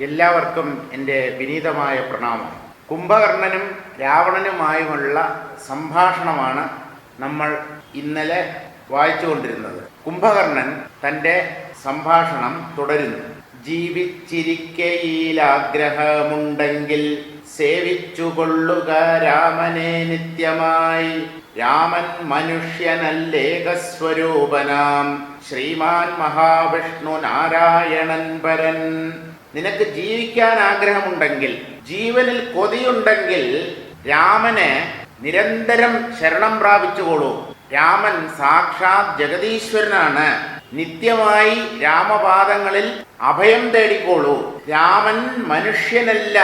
എല്ലാവർക്കും എന്റെ വിനീതമായ പ്രണാമം. കുംഭകർണനും രാവണനുമായുമുള്ള സംഭാഷണമാണ് നമ്മൾ ഇന്നലെ വായിച്ചുകൊണ്ടിരുന്നത്. കുംഭകർണൻ തന്റെ സംഭാഷണം തുടരുന്നു. ജീവിച്ചിരിക്കയിലാഗ്രഹമുണ്ടെങ്കിൽ സേവിച്ചുകൊള്ളുക രാമനെ നിത്യമായി. രാമൻ മനുഷ്യനല്ലേകസ്വരൂപനാം ശ്രീമാൻ മഹാവിഷ്ണു നാരായണൻ പരൻ നിനക്ക് ജീവിക്കാൻ ആഗ്രഹമുണ്ടെങ്കിൽ ജീവനിൽ കൊതിയുണ്ടെങ്കിൽ രാമനെ നിരന്തരം ശരണം പ്രാപിച്ചുകൊള്ളൂ. രാമൻ സാക്ഷാത് ജഗതീശ്വരനാണ് നിത്യമായി രാമപാദങ്ങളിൽ അഭയം തേടിക്കോളൂ രാമൻ മനുഷ്യനല്ല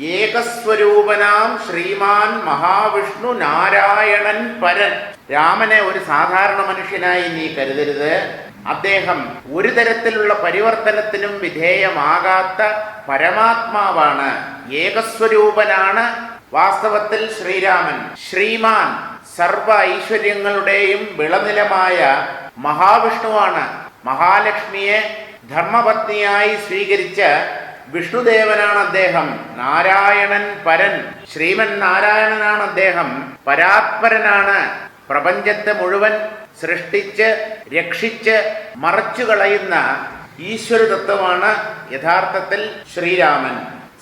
ഏകസ്വരൂപനാം ശ്രീമാൻ മഹാവിഷ്ണു നാരായണൻ പരൻ. രാമനെ ഒരു സാധാരണ മനുഷ്യനായി നീ കരുതരുത്. അദ്ദേഹം ഒരു തരത്തിലുള്ള പരിവർത്തനത്തിനും വിധേയമാകാത്ത പരമാത്മാവാണ്. ഏകസ്വരൂപനാണ് വാസ്തവത്തിൽ ശ്രീരാമൻ. ശ്രീമാൻ സർവ ഐശ്വര്യങ്ങളുടെയും വിളനിലമായ മഹാവിഷ്ണുവാണ്. മഹാലക്ഷ്മിയെ ധർമ്മപത്നിയായി സ്വീകരിച്ച വിഷ്ണുദേവനാണ് അദ്ദേഹം നാരായണൻ പരൻ. ശ്രീമൻ നാരായണനാണ് അദ്ദേഹം പരാത്പരനാണ്. പ്രപഞ്ചത്തെ മുഴുവൻ സൃഷ്ടിച്ച് രക്ഷിച്ച് മറച്ചു കളയുന്ന ഈശ്വര തത്വമാണ് യഥാർത്ഥത്തിൽ ശ്രീരാമൻ.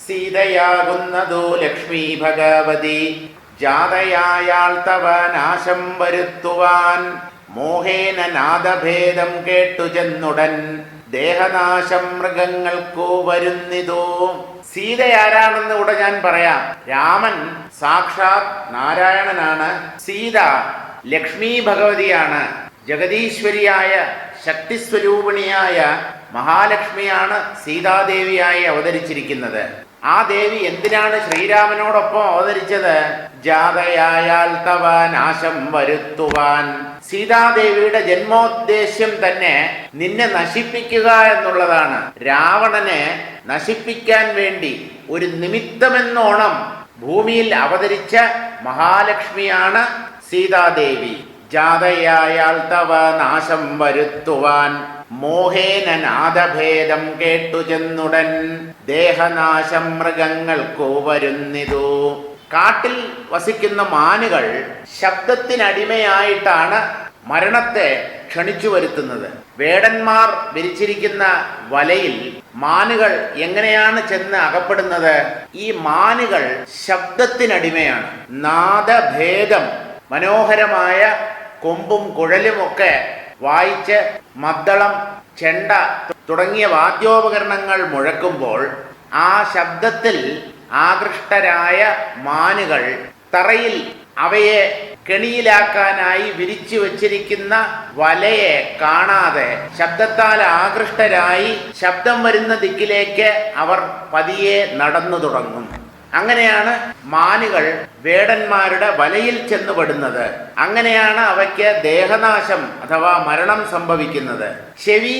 സീതയാകുന്നതോ ലക്ഷ്മി ഭഗവതി. ജാതയായാൾ തവ നാശം വരുത്തുവാൻ. മോഹേന നാദഭേദം കേട്ടു ചെന്നുടൻ. ദേഹനാശം മൃഗങ്ങൾക്കോ വരുന്നിതോ? സീത ആരാണെന്ന് ഇവിടെ ഞാൻ പറയാം. രാമൻ സാക്ഷാത് നാരായണനാണ്. സീത ലക്ഷ്മി ഭഗവതിയാണ് ജഗദീശ്വരിയായ ശക്തിസ്വരൂപിണിയായ മഹാലക്ഷ്മിയാണ് സീതാദേവിയായി അവതരിച്ചിരിക്കുന്നത്. ആ ദേവി എന്തിനാണ് ശ്രീരാമനോടൊപ്പം അവതരിച്ചത്? ജാതയായാൽ തവ നാശം വരുത്തുവാൻ. സീതാദേവിയുടെ ജന്മോദ്ദേശ്യം തന്നെ നിന്നെ നശിപ്പിക്കുക എന്നുള്ളതാണ്. രാവണനെ നശിപ്പിക്കാൻ വേണ്ടി ഒരു നിമിത്തമെന്നോണം ഭൂമിയിൽ അവതരിച്ച മഹാലക്ഷ്മിയാണ് സീതാദേവി. ജാതയായാൽ തവ നാശം വരുത്തുവാൻ മോഹേന നാദഭേദം കേട്ടു ചെന്നുടൻ ദേഹനാശം മൃഗങ്ങൾക്കു വരുന്നിതു. കാട്ടിൽ വസിക്കുന്ന മാനുകൾ ശബ്ദത്തിനടിമയായിട്ടാണ് മരണത്തെ ക്ഷണിച്ചു വരുത്തുന്നത്. വേടന്മാർ വിരിച്ചിരിക്കുന്ന വലയിൽ മാനുകൾ എങ്ങനെയാണ് ചെന്ന് അകപ്പെടുന്നത്? ഈ മാനുകൾ ശബ്ദത്തിനടിമയാണ്. നാദഭേദം മനോഹരമായ കൊമ്പും കുഴലുമൊക്കെ വായിച്ച് മദ്ദളം ചെണ്ട തുടങ്ങിയ വാദ്യോപകരണങ്ങൾ മുഴക്കുമ്പോൾ ആ ശബ്ദത്തിൽ ആകൃഷ്ടരായ മാനുകൾ തറയിൽ അവയെ കെണിയിലാക്കാനായി വിരിച്ചു വച്ചിരിക്കുന്ന വലയെ കാണാതെ ശബ്ദത്താൽ ആകൃഷ്ടരായി ശബ്ദം വരുന്ന ദിക്കിലേക്ക് അവർ പതിയെ നടന്നു തുടങ്ങും. അങ്ങനെയാണ് മാനുകൾ വേടന്മാരുടെ വലയിൽ ചെന്നുപെടുന്നത്. അങ്ങനെയാണ് അവയ്ക്ക് ദേഹനാശം അഥവാ മരണം സംഭവിക്കുന്നത്. ചെവി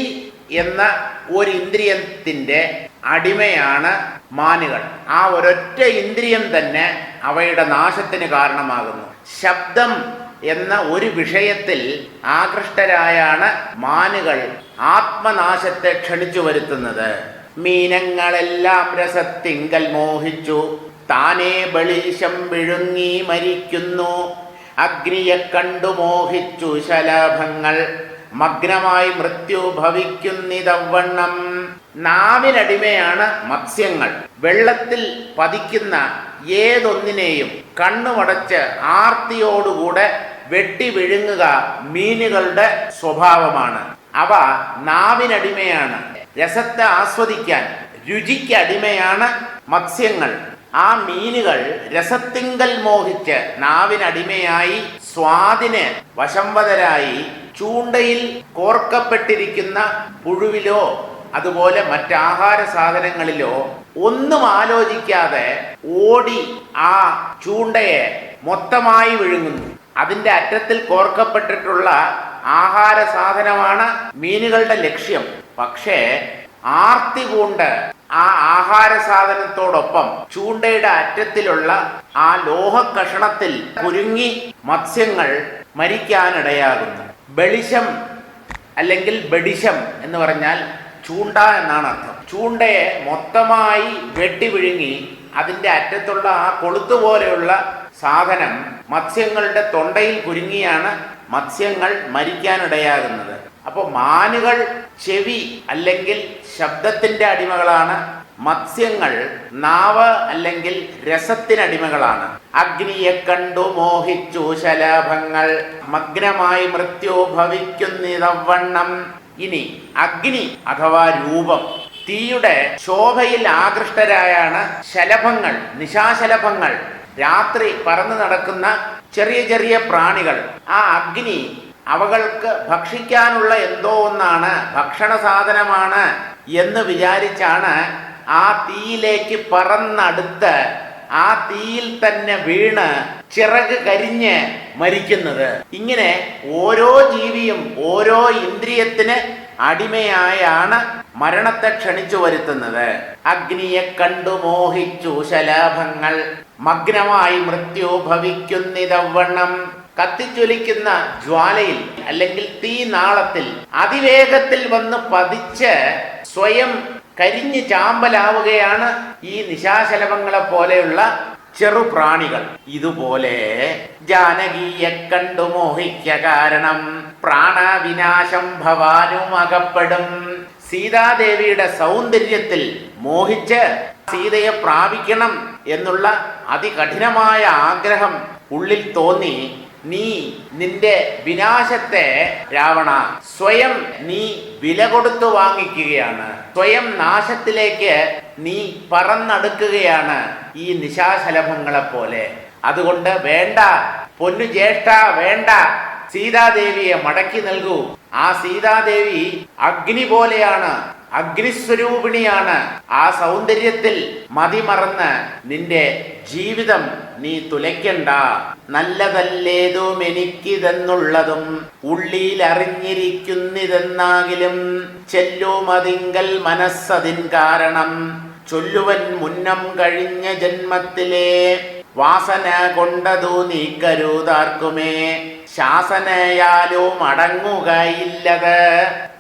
എന്ന ഒരു ഇന്ദ്രിയത്തിന്റെ അടിമയാണ് മാനുകൾ. ആ ഒരൊറ്റ ഇന്ദ്രിയം തന്നെ അവയുടെ നാശത്തിന് കാരണമാകുന്നു. ശബ്ദം എന്ന ഒരു വിഷയത്തിൽ ആകൃഷ്ടരായാണ് മാനുകൾ ആത്മനാശത്തെ ക്ഷണിച്ചു വരുത്തുന്നത് മീനങ്ങളെല്ലാം രസത്തിങ്കൽ മോഹിച്ചു. താനേ ബളീശം വിഴുങ്ങി മരിക്കുന്നു. അഗ്നിയെ കണ്ടു മോഹിച്ചു ശലഭങ്ങൾ. മഗ്നമായി മൃത്യു ഭവിക്കുന്നിതവണ്ണം. നാവിനടിമയാണ് മത്സ്യങ്ങൾ. വെള്ളത്തിൽ പതിക്കുന്ന ഏതൊന്നിനെയും കണ്ണുമടച്ച് ആർത്തിയോടുകൂടെ വെട്ടി വിഴുങ്ങുക മീനുകളുടെ സ്വഭാവമാണ്. അവ നാവിനടിമയാണ്. രസത്തെ ആസ്വദിക്കാൻ രുചിക്ക് അടിമയാണ് മത്സ്യങ്ങൾ. ആ മീനുകൾ രസത്തിങ്കൽ മോഹിച്ച് നാവിനടിമയായി സ്വാദിന് വശംവതരായി ചൂണ്ടയിൽ കോർക്കപ്പെട്ടിരിക്കുന്ന പുഴുവിലോ അതുപോലെ മറ്റാഹാര സാധനങ്ങളിലോ ഒന്നും ആലോചിക്കാതെ ഓടി ആ ചൂണ്ടയെ മൊത്തമായി വിഴുങ്ങുന്നു. അതിന്റെ അറ്റത്തിൽ കോർക്കപ്പെട്ടിട്ടുള്ള ആഹാര സാധനമാണ് മീനുകളുടെ ലക്ഷ്യം. പക്ഷേ ആർത്തി കൊണ്ട് ആ ആഹാര സാധനത്തോടൊപ്പം ചൂണ്ടയുടെ അറ്റത്തിലുള്ള ആ ലോഹ കഷണത്തിൽ കുരുങ്ങി മത്സ്യങ്ങൾ മരിക്കാനിടയാകുന്നു. ബളിശം അല്ലെങ്കിൽ ബഡിശം എന്ന് പറഞ്ഞാൽ ചൂണ്ട എന്നാണ് അർത്ഥം. ചൂണ്ടയെ മൊത്തമായി വെട്ടി വിഴുങ്ങി അതിന്റെ അറ്റത്തുള്ള ആ കൊളുത്തുപോലെയുള്ള സാധനം മത്സ്യങ്ങളുടെ തൊണ്ടയിൽ കുരുങ്ങിയാണ് മത്സ്യങ്ങൾ മരിക്കാനിടയാകുന്നത്. അപ്പോൾ മാനുകൾ ചെവി അല്ലെങ്കിൽ ശബ്ദത്തിന്റെ അടിമകളാണ് മത്സ്യങ്ങൾ നാവ് അല്ലെങ്കിൽ രസത്തിനടിമകളാണ് അഗ്നിയെ കണ്ടു മോഹിച്ചു ശലാഭങ്ങൾ മഗ്നമായി മൃത്യു ഭവിക്കുന്നിതവണ്ണം. ഇനി അഗ്നി അഥവാ രൂപം തീയുടെ ശോഭയിൽ ആകൃഷ്ടരായാണ് ശലഭങ്ങൾ നിശാശലഭങ്ങൾ. രാത്രി പറന്നു നടക്കുന്ന ചെറിയ ചെറിയ പ്രാണികൾ. ആ അഗ്നി അവകൾക്ക് ഭക്ഷിക്കാനുള്ള എന്തോ ഒന്നാണ് ഭക്ഷണ സാധനമാണ് എന്ന് വിചാരിച്ചാണ് ആ തീയിലേക്ക് പറന്നടുത്ത് ആ തീയിൽ തന്നെ വീണ് ചിറക് കരിഞ്ഞ് മരിക്കുന്നത്. ഇങ്ങനെ ഓരോ ജീവിയും ഓരോ ഇന്ദ്രിയത്തിന് അടിമയായാണ് മരണത്തെ ക്ഷണിച്ചു വരുത്തുന്നത്. അഗ്നിയെ കണ്ടു മോഹിച്ചു ശലാഭങ്ങൾ. മഗ്നമായി മൃത്യു ഭവിക്കുന്നിതവണ്ണം കത്തിജ്വലിക്കുന്ന ജ്വാലയിൽ അല്ലെങ്കിൽ തീ നാളത്തിൽ അതിവേഗത്തിൽ വന്ന് പതിച്ച് സ്വയം കരിഞ്ഞ് ചാമ്പലാവുകയാണ് ഈ നിശാശലഭങ്ങളെ പോലെയുള്ള ചെറുപ്രാണികൾ ഇതുപോലെ ജാനകിയെ കണ്ടു മോഹിക്ക കാരണം പ്രാണവിനാശം ഭവാനും അകപ്പെടും. സീതാദേവിയുടെ സൗന്ദര്യത്തിൽ മോഹിച്ച് സീതയെ പ്രാപിക്കണം എന്നുള്ള അതികഠിനമായ ആഗ്രഹം ഉള്ളിൽ തോന്നി നീ നിന്റെ വിനാശത്തെ രാവണ സ്വയം നീ വില കൊടുത്തു വാങ്ങിക്കുകയാണ്. സ്വയം നാശത്തിലേക്ക് നീ പറന്നടുക്കുകയാണ് ഈ നിശാശലഭങ്ങളെ പോലെ അതുകൊണ്ട് വേണ്ട പൊന്നു ജ്യേഷ്ഠ വേണ്ട. സീതാദേവിയെ മടക്കി നൽകൂ. ആ സീതാദേവി അഗ്നി പോലെയാണ്. അഗ്നിസ്വരൂപിണിയാണ്. ആ സൗന്ദര്യത്തിൽ മതിമറന്ന് നിന്റെ ജീവിതം നീ തുലയ്ക്കണ്ട. നല്ലതല്ലേതും എനിക്കിതെന്നുള്ളതും ഉള്ളിയിൽ അറിഞ്ഞിരിക്കുന്നിതെന്നാകിലും ചെല്ലുമതിങ്കൽ മനസ്സതിൻ കാരണം. ചൊല്ലുവൻ മുന്നം കഴിഞ്ഞ ജന്മത്തിലെ വാസന കൊണ്ടതു നീ കരുതാർക്കുമേ. ശാസനയാലും അടങ്ങുകയില്ലത്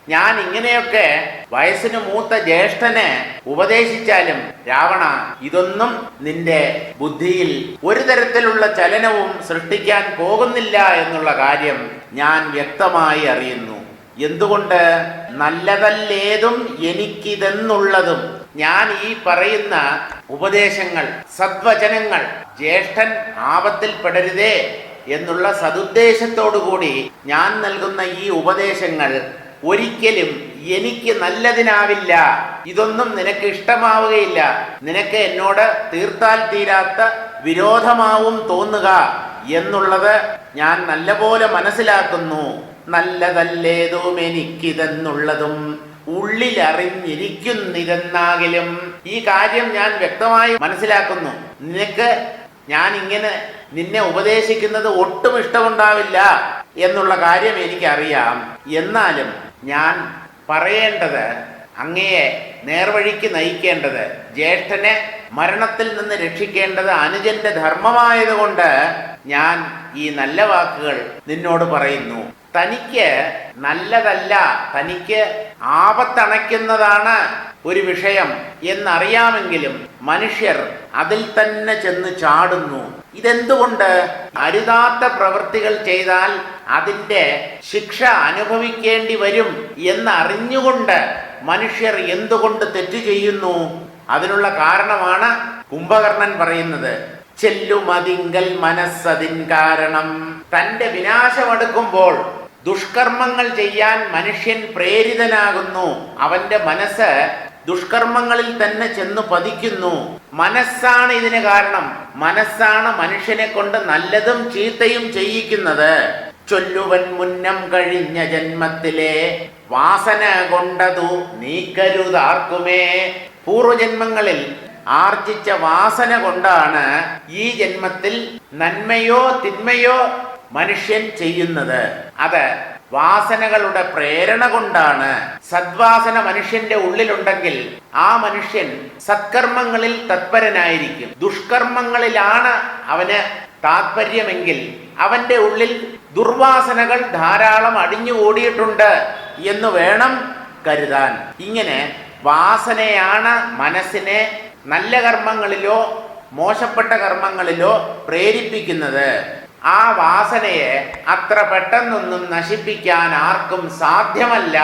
ഞാൻ ഇങ്ങനെയൊക്കെ വയസ്സിന് മൂത്ത ജ്യേഷ്ഠനെ ഉപദേശിച്ചാലും രാവണ ഇതൊന്നും നിന്റെ ബുദ്ധിയിൽ ഒരു തരത്തിലുള്ള ചലനവും സൃഷ്ടിക്കാൻ പോകുന്നില്ല എന്നുള്ള കാര്യം ഞാൻ വ്യക്തമായി അറിയുന്നു. എന്തുകൊണ്ട്? നല്ലതല്ലേതും എനിക്കിതെന്നുള്ളതും. ഞാൻ ഈ പറയുന്ന ഉപദേശങ്ങൾ സദ്വചനങ്ങൾ ജ്യേഷ്ഠൻ ആപത്തിൽ പെടരുതേ എന്നുള്ള സതുദ്ദേശത്തോടു കൂടി ഞാൻ നൽകുന്ന ഈ ഉപദേശങ്ങൾ ഒരിക്കലും എനിക്ക് നല്ലതിനാവില്ല. ഇതൊന്നും നിനക്ക് ഇഷ്ടമാവുകയില്ല. നിനക്ക് എന്നോട് തീർത്താൽ തീരാത്ത വിരോധമാവും തോന്നുക എന്നുള്ളത് ഞാൻ നല്ലപോലെ മനസ്സിലാക്കുന്നു. നല്ലതല്ലേതും എനിക്കിതെന്നുള്ളതും ഉള്ളിൽ അറിഞ്ഞിരിക്കുന്നിതെന്നാകിലും ഈ കാര്യം ഞാൻ വ്യക്തമായി മനസ്സിലാക്കുന്നു. നിനക്ക് ഞാൻ ഇങ്ങനെ നിന്നെ ഉപദേശിക്കുന്നത് ഒട്ടും ഇഷ്ടമുണ്ടാവില്ല എന്നുള്ള കാര്യം എനിക്കറിയാം. എന്നാലും ഞാൻ പറയേണ്ടത് അങ്ങയെ നേർവഴിക്ക് നയിക്കേണ്ടത് ജ്യേഷ്ഠനെ മരണത്തിൽ നിന്ന് രക്ഷിക്കേണ്ടത് അനുജന്റെ ധർമ്മമായതുകൊണ്ട് ഞാൻ ഈ നല്ല വാക്കുകൾ നിന്നോട് പറയുന്നു. തനിക്ക് നല്ലതല്ല തനിക്ക് ആപത്തണയ്ക്കുന്നതാണ് ഒരു വിഷയം എന്നറിയാമെങ്കിലും മനുഷ്യർ അതിൽ തന്നെ ചെന്ന് ചാടുന്നു. ഇതെന്തുകൊണ്ട്? അരുതാത്ത പ്രവൃത്തികൾ ചെയ്താൽ അതിന്റെ ശിക്ഷ അനുഭവിക്കേണ്ടി വരും എന്നറിഞ്ഞുകൊണ്ട് മനുഷ്യർ എന്തുകൊണ്ട് തെറ്റ് ചെയ്യുന്നു? അതിനുള്ള കാരണമാണ് കുംഭകർണൻ പറയുന്നത്. ചെല്ലുമതിങ്കൽ മനസ്സതിൻ കാരണം. തന്റെ വിനാശമെടുക്കുമ്പോൾ ദുഷ്കർമ്മങ്ങൾ ചെയ്യാൻ മനുഷ്യൻ പ്രേരിതനാകുന്നു. അവന്റെ മനസ്സ് ദുഷ്കർമ്മങ്ങളിൽ തന്നെ ചെന്ന് പതിക്കുന്നു. മനസ്സാണ് ഇതിന് കാരണം. മനസ്സാണ് മനുഷ്യനെ കൊണ്ട് നല്ലതും ചീത്തയും ചെയ്യിക്കുന്നത്. ചൊല്ലുവൻ മുന്നം കഴിഞ്ഞ ജന്മത്തിലെ വാസന കൊണ്ടതു നീക്കരുതാർക്കുമേ. പൂർവജന്മങ്ങളിൽ ആർജിച്ച വാസന കൊണ്ടാണ് ഈ ജന്മത്തിൽ നന്മയോ തിന്മയോ മനുഷ്യൻ ചെയ്യുന്നത്. അത് വാസനകളുടെ പ്രേരണ കൊണ്ടാണ് സദ്വാസന മനുഷ്യന്റെ ഉള്ളിലുണ്ടെങ്കിൽ ആ മനുഷ്യൻ സത്കർമ്മങ്ങളിൽ തത്പരനായിരിക്കും. ദുഷ്കർമ്മങ്ങളിലാണ് അവന് താത്പര്യമെങ്കിൽ അവന്റെ ഉള്ളിൽ ദുർവാസനകൾ ധാരാളം അടിഞ്ഞു ഓടിയിട്ടുണ്ട് എന്ന് വേണം കരുതാൻ. ഇങ്ങനെ വാസനയാണ് മനസ്സിനെ നല്ല കർമ്മങ്ങളിലോ മോശപ്പെട്ട കർമ്മങ്ങളിലോ പ്രേരിപ്പിക്കുന്നത്. ആ വാസനയെ അത്ര പെട്ടെന്നൊന്നും നശിപ്പിക്കാൻ ആർക്കും സാധ്യമല്ല.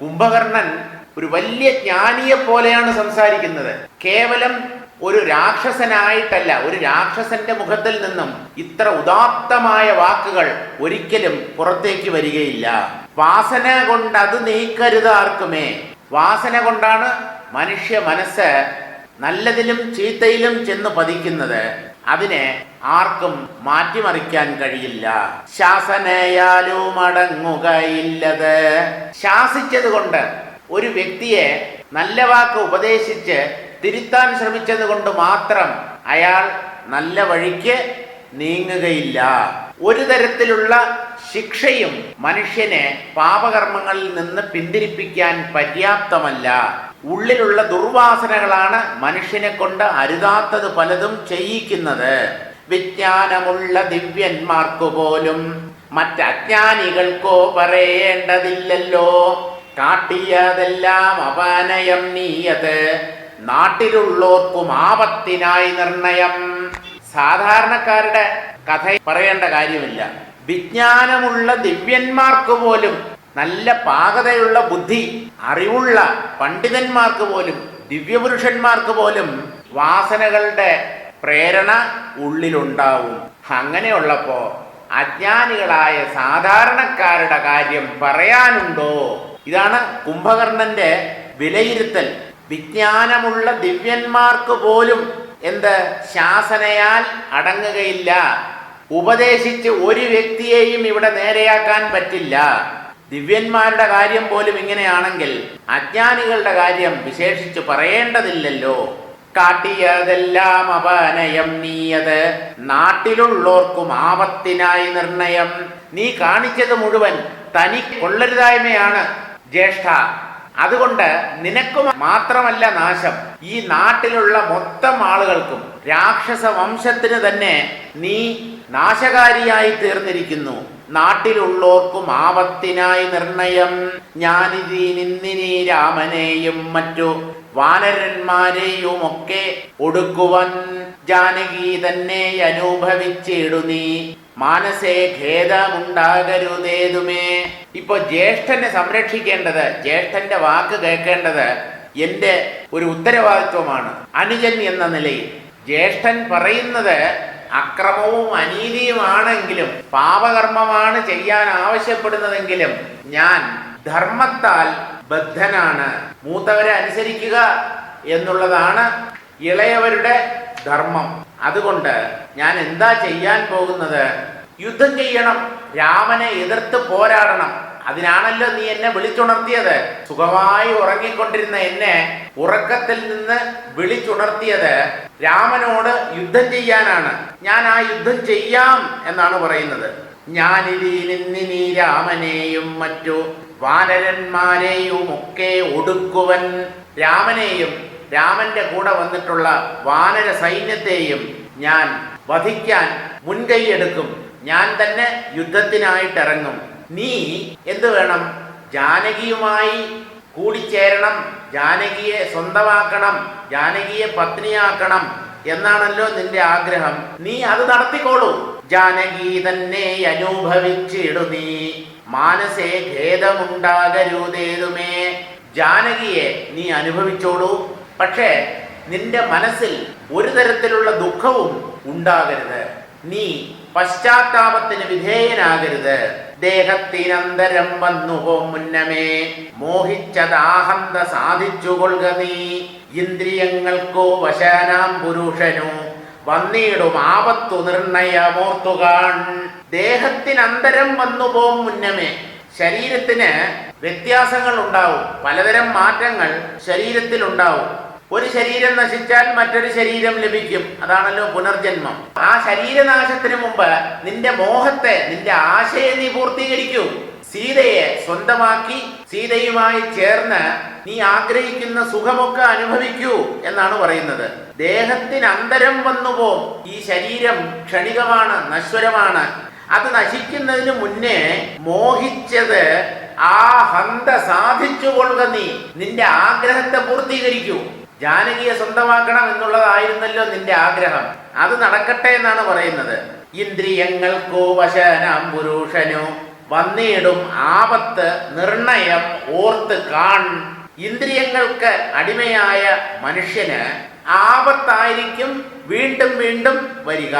കുംഭകർണൻ ഒരു വലിയ ജ്ഞാനിയെ പോലെയാണ് സംസാരിക്കുന്നത്. കേവലം ഒരു രാക്ഷസനായിട്ടല്ല ഒരു രാക്ഷസന്റെ മുഖത്തിൽ നിന്നും ഇത്ര ഉദാത്തമായ വാക്കുകൾ ഒരിക്കലും പുറത്തേക്ക് വരികയില്ല. വാസന കൊണ്ട് അത് നീക്കരുത് ആർക്കുമേ? വാസന കൊണ്ടാണ് മനുഷ്യ മനസ്സ് നല്ലതിലും ചീത്തയിലും ചെന്ന് പതിക്കുന്നത്. അതിനെ ആർക്കും മാറ്റിമറിക്കാൻ കഴിയില്ല. ശാസനയാലും അടങ്ങുകയില്ലത് ശാസിച്ചത് കൊണ്ട് ഒരു വ്യക്തിയെ നല്ല വാക്ക് ഉപദേശിച്ച് തിരുത്താൻ ശ്രമിച്ചത് കൊണ്ട് മാത്രം അയാൾ നല്ല വഴിക്ക് നീങ്ങുകയില്ല. ഒരു തരത്തിലുള്ള ശിക്ഷയും മനുഷ്യനെ പാപകർമ്മങ്ങളിൽ നിന്ന് പിന്തിരിപ്പിക്കാൻ പര്യാപ്തമല്ല. ഉള്ളിലുള്ള ദുർവാസനകളാണ് മനുഷ്യനെ കൊണ്ട് അരുതാത്തത് പലതും ചെയ്യിക്കുന്നത്. വിജ്ഞാനമുള്ള ദിവ്യന്മാർക്കു പോലും മറ്റജ്ഞാനികൾക്കോ പറയേണ്ടതില്ലല്ലോ. കാട്ടിയതെല്ലാം അപാനയം നീയത്. നാട്ടിലുള്ളോർക്കും ആപത്തിനായി നിർണയം. സാധാരണക്കാരുടെ കഥ പറയേണ്ട കാര്യമില്ല. വിജ്ഞാനമുള്ള ദിവ്യന്മാർക്ക് പോലും നല്ല പാകതയുള്ള ബുദ്ധി അറിവുള്ള പണ്ഡിതന്മാർക്ക് പോലും ദിവ്യപുരുഷന്മാർക്ക് പോലും വാസനകളുടെ പ്രേരണ ഉള്ളിലുണ്ടാവും. അങ്ങനെയുള്ളപ്പോ അജ്ഞാനികളായ സാധാരണക്കാരുടെ കാര്യം പറയാനുണ്ടോ? ഇതാണ് കുംഭകർണന്റെ വിലയിരുത്തൽ. വിജ്ഞാനമുള്ള ദിവ്യന്മാർക്ക് പോലും എന്ത്? ശാസനയാൽ അടങ്ങുകയില്ല. ഉപദേശിച്ച് ഒരു വ്യക്തിയെയും ഇവിടെ നേരെയാക്കാൻ പറ്റില്ല. ദിവ്യന്മാരുടെ കാര്യം പോലും ഇങ്ങനെയാണെങ്കിൽ അജ്ഞാനികളുടെ കാര്യം വിശേഷിച്ച് പറയേണ്ടതില്ലല്ലോ. കാട്ടിയതെല്ലാം അപനയം നീയത്. നാട്ടിലുള്ളോർക്കും ആപത്തിനായി നിർണയം. നീ കാണിച്ചത് മുഴുവൻ തനി കൊള്ളരുതായ്മയാണ് ജ്യേഷ്ഠ. അതുകൊണ്ട് നിനക്കും മാത്രമല്ല നാശം. ഈ നാട്ടിലുള്ള മൊത്തം ആളുകൾക്കും രാക്ഷസ വംശത്തിന് തന്നെ നീ നാശകാരിയായി തീർന്നിരിക്കുന്നു. നാട്ടിലുള്ളോർക്കും ആപത്തിനായി നിർണയം. ഞാനിതി നിന്നിനി രാമനെയും മറ്റു വാനരന്മാരെയും ഒക്കെ ഒടുക്കുവൻ ജാനകി തന്നെ അനുഭവിച്ചിടു നീ. മാനസേ ഖേദമുണ്ടാകരുതേതുമേ. ഇപ്പൊ ജ്യേഷ്ഠനെ സംരക്ഷിക്കേണ്ടത് ജ്യേഷ്ഠന്റെ വാക്ക് കേൾക്കേണ്ടത് എന്റെ ഒരു ഉത്തരവാദിത്വമാണ്. അനുജൻ എന്ന നിലയിൽ ജ്യേഷ്ഠൻ പറയുന്നത് അക്രമവും അനീതിയുമാണെങ്കിലും പാപകർമ്മമാണ് ചെയ്യാൻ ആവശ്യപ്പെടുന്നതെങ്കിലും ഞാൻ ധർമ്മത്താൽ ബദ്ധനാണ്. മൂത്തവരെ അനുസരിക്കുക എന്നുള്ളതാണ് ഇളയവരുടെ ധർമ്മം. അതുകൊണ്ട് ഞാൻ എന്താ ചെയ്യാൻ പോകുന്നത്? യുദ്ധം ചെയ്യണം. രാമനെ എതിർത്ത് പോരാടണം. അതിനാണല്ലോ നീ എന്നെ വിളിച്ചുണർത്തിയത്. സുഖമായി ഉറങ്ങിക്കൊണ്ടിരുന്ന എന്നെ ഉറക്കത്തിൽ നിന്ന് വിളിച്ചുണർത്തിയത് രാമനോട് യുദ്ധം ചെയ്യാനാണ്. ഞാൻ ആ യുദ്ധം ചെയ്യാം എന്നാണ് പറയുന്നത്. ഞാനിതി നിന്നിനി രാമനെയും മറ്റു വാനരന്മാരെയും ഒക്കെ ഒടുക്കുവൻ. രാമനെയും രാമന്റെ കൂടെ വന്നിട്ടുള്ള വാനര സൈന്യത്തെയും ഞാൻ വധിക്കാൻ മുൻകൈയെടുക്കും. ഞാൻ തന്നെ യുദ്ധത്തിനായിട്ട് ഇറങ്ങും നീ എന്ത് വേണം? ജാനകിയുമായി കൂടിച്ചേരണം ജാനകിയെ സ്വന്തമാക്കണം ജാനകിയെ പത്നിയാക്കണം എന്നാണല്ലോ നിന്റെ ആഗ്രഹം. നീ അത് നടത്തിക്കോളൂ. ജാനകി തന്നെ അനുഭവിച്ചിടു നീ മാനസേ ഖേദമുണ്ടാകരുതേതുമേ. ജാനകിയെ നീ അനുഭവിച്ചോളൂ. പക്ഷേ നിന്റെ മനസ്സിൽ ഒരു തരത്തിലുള്ള ദുഃഖവും ഉണ്ടാകരുത്. നീ പശ്ചാത്താപത്തിന് വിധേയനാകരുത്. ദേഹത്തിനന്തരം വന്നു ഹോ മുന്നമേ. മോഹിച്ചതാഹന്ത സാധിച്ചുകൊള്ളുക നീ. ഇന്ദ്രിയങ്ങൾക്കോ വശാനാം പുരുഷനോ. വന്നിടും ആപത്തു നിർണയമോർത്തുകാൺ. ദേഹത്തിനന്തരം വന്നു പോം മുന്നമേ. ശരീരത്തിന് വ്യത്യാസങ്ങൾ ഉണ്ടാവും പലതരം മാറ്റങ്ങൾ ശരീരത്തിൽ ഉണ്ടാവും ഒരു ശരീരം നശിച്ചാൽ മറ്റൊരു ശരീരം ലഭിക്കും. അതാണല്ലോ പുനർജന്മം. ആ ശരീരനാശത്തിന് മുമ്പ് നിന്റെ മോഹത്തെ നിന്റെ ആശയെ നീ പൂർത്തീകരിക്കൂ. സീതയെ സ്വന്തമാക്കി സീതയുമായി ചേർന്ന് നീ ആഗ്രഹിക്കുന്ന സുഖമൊക്കെ അനുഭവിക്കൂ എന്നാണ് പറയുന്നത്. ദേഹത്തിന് അന്തരം വന്നുപോം ഈ ശരീരം ക്ഷണികമാണ് നശ്വരമാണ്. അത് നശിക്കുന്നതിന് മുന്നേ മോഹിച്ചത് ആ ഹന്ത സാധിച്ചു കൊള്ളുക നീ. നിന്റെ ആഗ്രഹത്തെ പൂർത്തീകരിക്കൂ. ജാനകിയെ സ്വന്തമാക്കണം എന്നുള്ളതായിരുന്നല്ലോ നിന്റെ ആഗ്രഹം. അത് നടക്കട്ടെ എന്നാണ് പറയുന്നത്. ഇന്ദ്രിയങ്ങൾക്കോ വശനാം പുരുഷനോ വന്നിടും ആപത്ത് നിർണയം ഓർത്ത് കാൺ. ഇന്ദ്രിയങ്ങൾക്ക് അടിമയായ മനുഷ്യന് ആപത്തായിരിക്കും വീണ്ടും വീണ്ടും വരിക.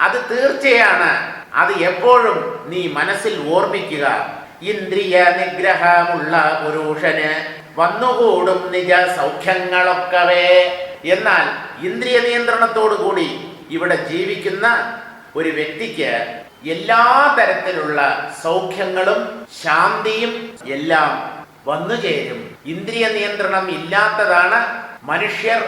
അത് തീർച്ചയാണ്. അത് എപ്പോഴും നീ മനസ്സിൽ ഓർമ്മിക്കുക. ഇന്ദ്രിയ നിഗ്രഹമുള്ള പുരുഷന് വന്നുകൂടും നിജ സൗഖ്യങ്ങളൊക്കവേ. എന്നാൽ ഇന്ദ്രിയ നിയന്ത്രണത്തോടുകൂടി ഇവിടെ ജീവിക്കുന്ന ഒരു വ്യക്തിക്ക് എല്ലാ തരത്തിലുള്ള സൗഖ്യങ്ങളും ശാന്തിയും എല്ലാം വന്നു ചേരും. ഇന്ദ്രിയ നിയന്ത്രണം ഇല്ലാത്തതാണ് മനുഷ്യർ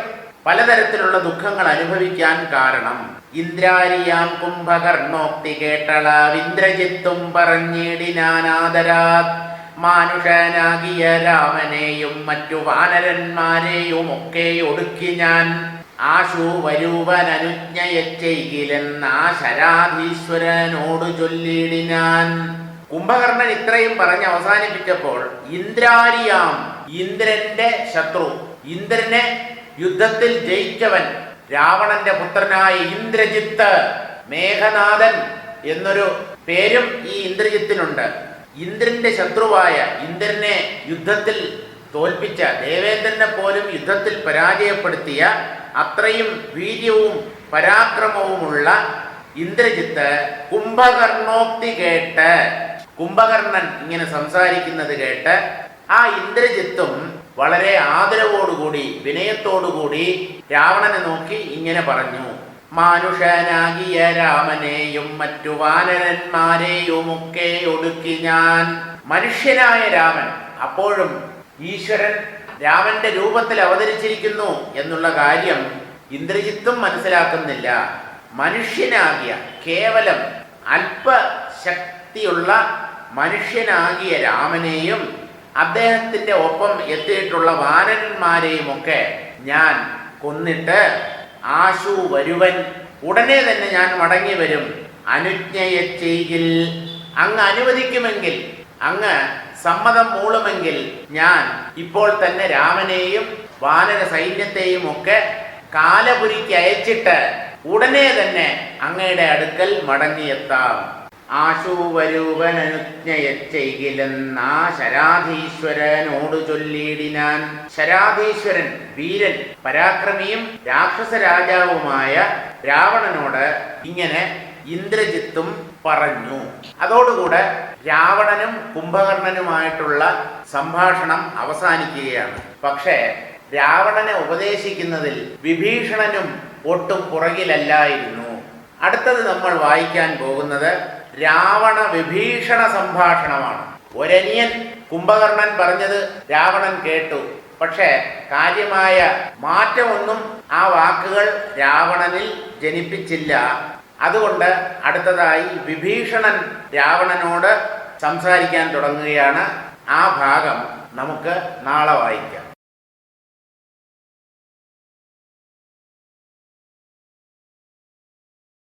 പലതരത്തിലുള്ള ദുഃഖങ്ങൾ അനുഭവിക്കാൻ കാരണം. ഇന്ദ്രാരിയാം കുംഭകർണോക്തി കേട്ടളാവിന്ദ്രജിത്തും പറഞ്ഞിടിനാനാദരാത് മാനുഷനാകിയ രാമനെയും മറ്റു വാനരന്മാരെയും ഒക്കെ ഒടുക്കി ഞാൻ. ആശു ആ ശരാധീശ്വരനോട് ചൊല്ലിയിടിനാൻ കുംഭകർണൻ ഇത്രയും പറഞ്ഞ് അവസാനിപ്പിച്ചപ്പോൾ ഇന്ദ്രാരിയാം ഇന്ദ്രന്റെ ശത്രു ഇന്ദ്രനെ യുദ്ധത്തിൽ ജയിച്ചവൻ രാവണന്റെ പുത്രനായ ഇന്ദ്രജിത്ത് മേഘനാഥൻ എന്നൊരു പേരും ഈ ഇന്ദ്രജിത്തിനുണ്ട്. ഇന്ദ്രന്റെ ശത്രുവായ ഇന്ദ്രനെ യുദ്ധത്തിൽ തോൽപ്പിച്ച ദേവേന്ദ്രനെ പോലും യുദ്ധത്തിൽ പരാജയപ്പെടുത്തിയ അത്രയും വീര്യവും പരാക്രമവുമുള്ള ഇന്ദ്രജിത്ത് കുംഭകർണോക്തി കേട്ട് കുംഭകർണൻ ഇങ്ങനെ സംസാരിക്കുന്നത് കേട്ട് ആ ഇന്ദ്രജിത്തും വളരെ ആദരവോടുകൂടി വിനയത്തോടുകൂടി രാവണനെ നോക്കി ഇങ്ങനെ പറഞ്ഞു. മാനുഷനാകിയ രാമനെയും മറ്റു വാനരന്മാരെയുമൊക്കെ ഒടുക്കി ഞാൻ മനുഷ്യനായ രാമൻ. അപ്പോഴും ഈശ്വരൻ രാമന്റെ രൂപത്തിൽ അവതരിച്ചിരിക്കുന്നു എന്നുള്ള കാര്യം ഇന്ദ്രജിത്തും മനസ്സിലാക്കുന്നില്ല. മനുഷ്യനാകിയ കേവലം അല്പശക്തിയുള്ള മനുഷ്യനാകിയ രാമനെയും അദ്ദേഹത്തിന്റെ ഒപ്പം എത്തിയിട്ടുള്ള വാനരന്മാരെയുമൊക്കെ ഞാൻ കൊന്നിട്ട് ആശു വരുവൻ. ഉടനെ തന്നെ ഞാൻ മടങ്ങി വരും. അനുജ്ഞയെ ചെയ്യിൽ. അങ്ങ് അനുവദിക്കുമെങ്കിൽ അങ്ങ് സമ്മതം മൂളുമെങ്കിൽ ഞാൻ ഇപ്പോൾ തന്നെ രാമനെയും വാനര സൈന്യത്തെയും ഒക്കെ കാലപുരിക്ക് അയച്ചിട്ട് ഉടനെ തന്നെ അങ്ങയുടെ അടുക്കൽ മടങ്ങിയെത്താം. ആശു വരൂപനനുജ്ഞയെച്ചെങ്കിലെന്നാ ശരാധീശ്വരനോട് ചൊല്ലിയിടിനാൻ ശരാധീശ്വരൻ വീരൻ പരാക്രമിയും രാക്ഷസ രാജാവുമായ രാവണനോട് ഇങ്ങനെ ഇന്ദ്രജിത്തും പറഞ്ഞു. അതോടുകൂടെ രാവണനും കുംഭകർണനുമായിട്ടുള്ള സംഭാഷണം അവസാനിക്കുകയാണ്. പക്ഷേ രാവണനെ ഉപദേശിക്കുന്നതിൽ വിഭീഷണനും ഒട്ടും പുറകിലല്ലായിരുന്നു. അടുത്തത് നമ്മൾ വായിക്കാൻ പോകുന്നത് രാവണ വിഭീഷണ സംഭാഷണമാണ്. ഒരനിയൻ കുംഭകർണൻ പറഞ്ഞത് രാവണൻ കേട്ടു. പക്ഷേ കാര്യമായ മാറ്റമൊന്നും ആ വാക്കുകൾ രാവണനിൽ ജനിപ്പിച്ചില്ല. അതുകൊണ്ട് അടുത്തതായി വിഭീഷണൻ രാവണനോട് സംസാരിക്കാൻ തുടങ്ങുകയാണ്. ആ ഭാഗം നമുക്ക് നാളെ വായിക്കാം.